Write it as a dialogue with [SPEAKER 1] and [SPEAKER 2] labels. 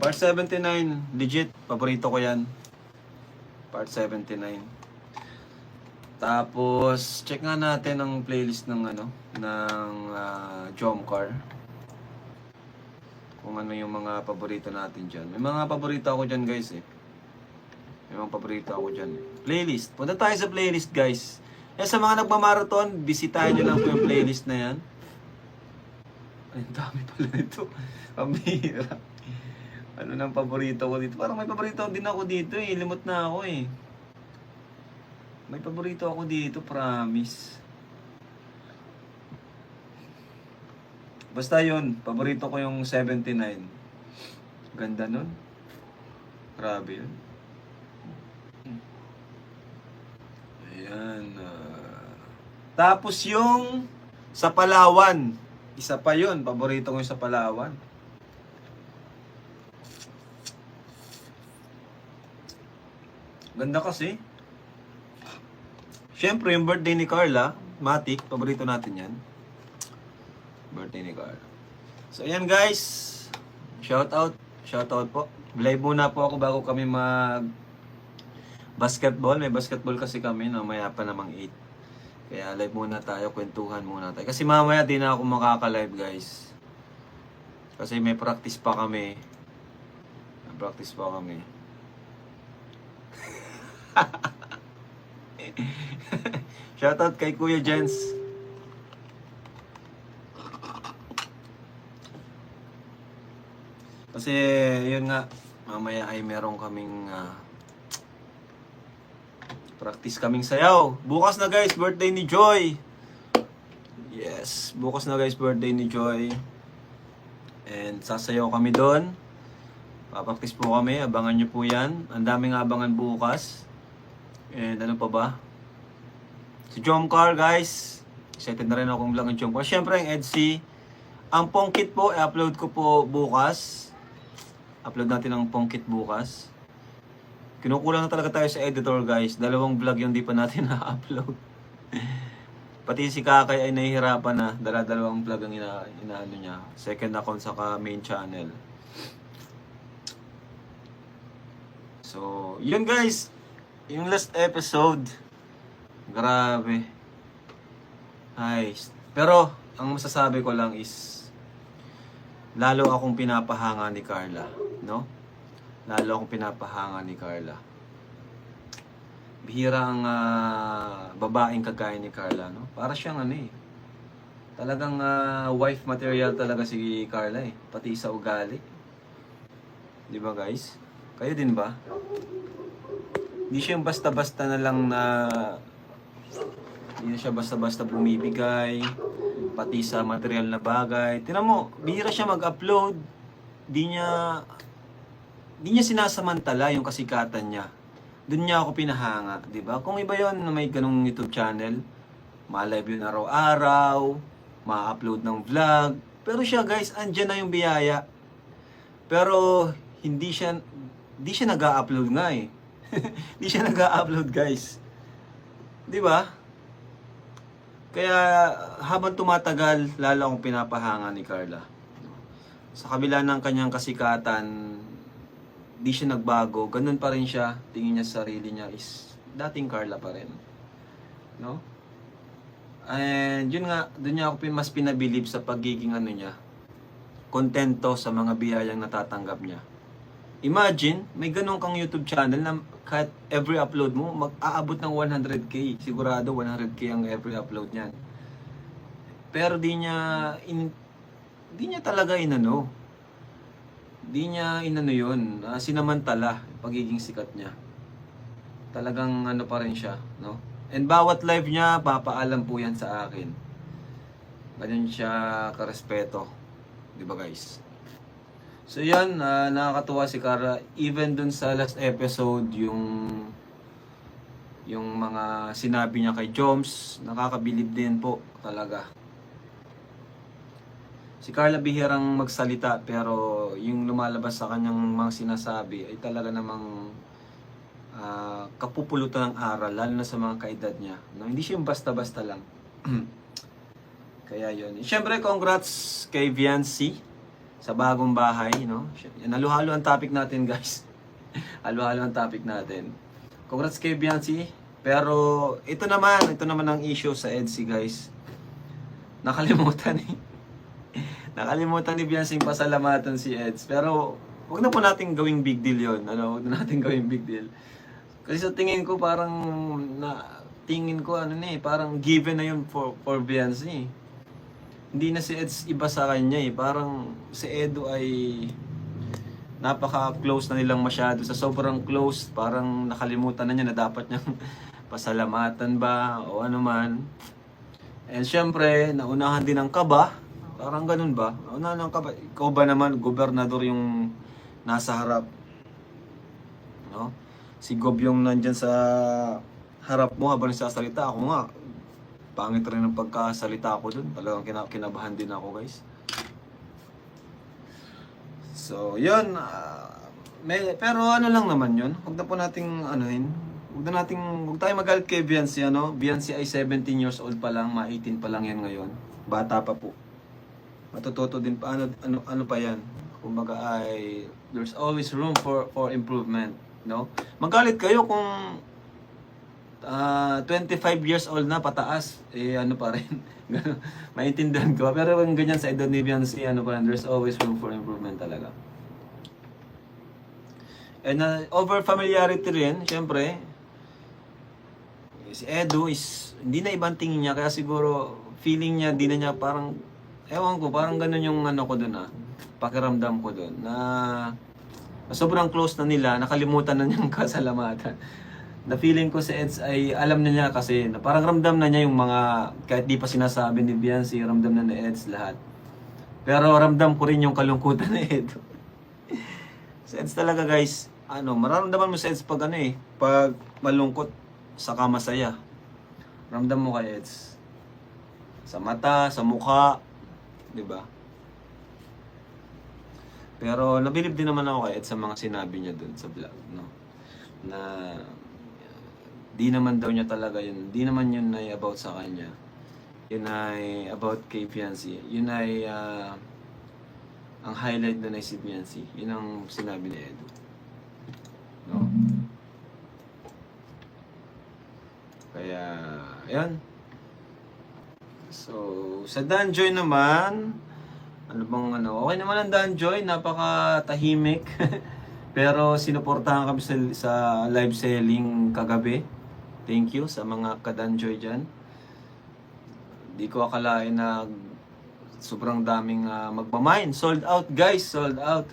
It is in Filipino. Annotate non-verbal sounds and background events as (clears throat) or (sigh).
[SPEAKER 1] Part 79, legit. Paborito ko yan. Part 79. Tapos, check nga natin ang playlist ng ano, ng uh, Jomcar. Kung ano yung mga paborito natin dyan. May mga paborito ako dyan guys eh. May mga paborito ako dyan. Playlist. Punta tayo sa playlist guys. Eh sa mga nagmamarathon, bisitahin nyo lang po yung playlist na yan. Ay, ang dami pala nito. Pambihira. Ano nang paborito ko dito? Parang may paborito din ako dito eh. Limot na ako eh. May paborito ako dito, promise. Basta yun, paborito ko yung 79. Ganda nun. Grabe yun. Ayan. ah. tapos yung sa Palawan. Isa pa yun, paborito ko yung sa Palawan. Ganda kasi. Siyempre, yung birthday ni Carla, Matic, paborito natin yan. Birthday ni Carla. So, ayan guys. Shout out. Shout out po. Live muna po ako bago kami mag basketball. May basketball kasi kami na maya pa namang 8. Kaya live muna tayo, kwentuhan muna tayo. Kasi mamaya di na ako makaka-live guys. Kasi may practice pa kami. May practice pa kami. (laughs) Shoutout kay Kuya Jens. Kasi yun nga, mamaya ay meron kaming ah, practice kaming sayaw. Bukas na guys, birthday ni Joy. Yes, bukas na guys, birthday ni Joy. And sasayaw kami doon. Papaktis po kami, abangan nyo po yan. Ang daming abangan bukas. And ano pa ba? Si Jomcar guys. Excited na rin akong vlog ng Jomcar. Siyempre ang EDC. Ang Pongkit po, i-upload ko po bukas. Upload natin ang Pongkit bukas. Kinukulang na talaga tayo sa editor guys. Dalawang vlog yung di pa natin (laughs) na-upload. Pati si Kakay ay nahihirapan na. Dala-dalawang vlog ang ina inaano niya. Second account saka main channel. So, yun guys. Yung last episode. Grabe. Nice. Pero, ang masasabi ko lang is, lalo akong pinapahanga ni Carla. No? Lalo akong pinapahanga ni Carla. Bihira ang ah, babaeng kagaya ni Carla, no? Para siyang ano eh. Talagang ah, wife material talaga si Carla eh. Pati sa ugali. Di ba guys? Kayo din ba? Hindi siya basta-basta na lang na hindi siya basta-basta bumibigay pati sa material na bagay. Tinan mo, bihira siya mag-upload. Di niya di niya sinasamantala yung kasikatan niya. Doon niya ako pinahanga, 'di ba? Kung iba 'yon na may ganung YouTube channel, ma-live yun araw-araw, ma-upload ng vlog. Pero siya guys, andyan na yung biyaya. Pero hindi siya hindi siya nag-upload nga eh. (laughs) hindi siya nag-upload guys. 'Di ba? Kaya habang tumatagal, lalo akong pinapahanga ni Carla. Sa kabila ng kanyang kasikatan, di siya nagbago. Ganun pa rin siya. Tingin niya sa sarili niya is dating Carla pa rin. No? And yun nga, doon niya ako mas pinabilib sa pagiging ano niya, kontento sa mga biyayang natatanggap niya. Imagine, may ganun kang YouTube channel na kahit every upload mo, mag-aabot ng 100k. Sigurado 100k ang every upload niyan. Pero di niya, in, di niya talaga inano. Di niya inano yun. ah, sinamantala, pagiging sikat niya. Talagang ano pa rin siya, no? And bawat live niya, papaalam po yan sa akin. Ganyan siya karespeto. Di ba guys? So yan, ah, nakakatuwa si Cara. Even dun sa last episode, yung yung mga sinabi niya kay Joms, nakakabilib din po talaga. Si Carla bihirang magsalita pero yung lumalabas sa kanyang mga sinasabi ay talaga namang ah, kapupulutan ng aral lalo na sa mga kaedad niya. No, hindi siya basta-basta lang. (clears throat) Kaya yun. Siyempre, congrats kay Viancy sa bagong bahay, no? Naluhalo ang topic natin, guys. (laughs) Halo-halo ang topic natin. Congrats kay Biancy. Pero ito naman, ito naman ang issue sa EDSI, guys. Nakalimutan ni (laughs) Nakalimutan ni Biancy pasalamatan si Eds. Pero wag na po natin gawing big deal 'yon. Ano, wag na natin (laughs) gawing big deal. Kasi sa tingin ko parang na tingin ko ano na eh, parang given na 'yun for for Biancy. Hindi na si Eds iba sa kanya eh. Parang si Edo ay napaka-close na nilang masyado. Sa sobrang close, parang nakalimutan na niya na dapat niyang (laughs) pasalamatan ba o ano man. And syempre, naunahan din ng kaba. Parang ganun ba? Naunahan ng kaba. Ikaw ba naman, gobernador yung nasa harap? No? Si Gob yung nandyan sa harap mo habang nagsasalita. Ako nga, pangit rin ang pagkasalita ko dun. Talagang kina- kinabahan din ako, guys. So, yun. ah, may, pero ano lang naman yun. Huwag na po nating anuhin. Huwag na nating, huwag tayo magalit kay Biancy, ano. Biancy ay 17 years old pa lang, ma-18 pa lang yan ngayon. Bata pa po. Matututo din pa, ano, ano, ano pa yan. Kumbaga ay, there's always room for, for improvement, no. Magalit kayo kung ah 25 years old na pataas, eh ano pa rin. (laughs) Maintindihan ko. Pero kung ganyan sa edad ni Beyonce, ano pa rin, there's always room for improvement talaga. And uh, over familiarity rin, syempre, si Edu is, hindi na ibang tingin niya, kaya siguro feeling niya, di na niya parang, ewan ko, parang ganun yung ano ko dun ah, pakiramdam ko dun, na sobrang close na nila, nakalimutan na niyang (laughs) kasalamatan na feeling ko si Eds ay alam na niya kasi na parang ramdam na niya yung mga kahit di pa sinasabi ni Biancy, ramdam na ni Eds lahat. Pero ramdam ko rin yung kalungkutan (laughs) ni Edo. si Eds talaga guys, ano, mararamdaman mo si Eds pag ano eh, pag malungkot saka masaya. Ramdam mo kay Eds. Sa mata, sa mukha, 'di ba? Pero nabilib din naman ako kay Ed sa mga sinabi niya dun sa vlog, no? Na di naman daw niya talaga yun. Di naman yun ay about sa kanya. Yun ay about kay Fiancé. Yun ay ah, ang highlight ay si Fiancé. Yun ang sinabi ni Edo. No? Kaya, ayun. So, sa Danjoy naman, ano bang ano, okay naman ang Danjoy, napaka tahimik. (laughs) Pero sinuportahan kami sa, sa live selling kagabi. Thank you sa mga kadanjoy dyan. Di ko akalain na sobrang daming uh, magmamine. Sold out guys, sold out.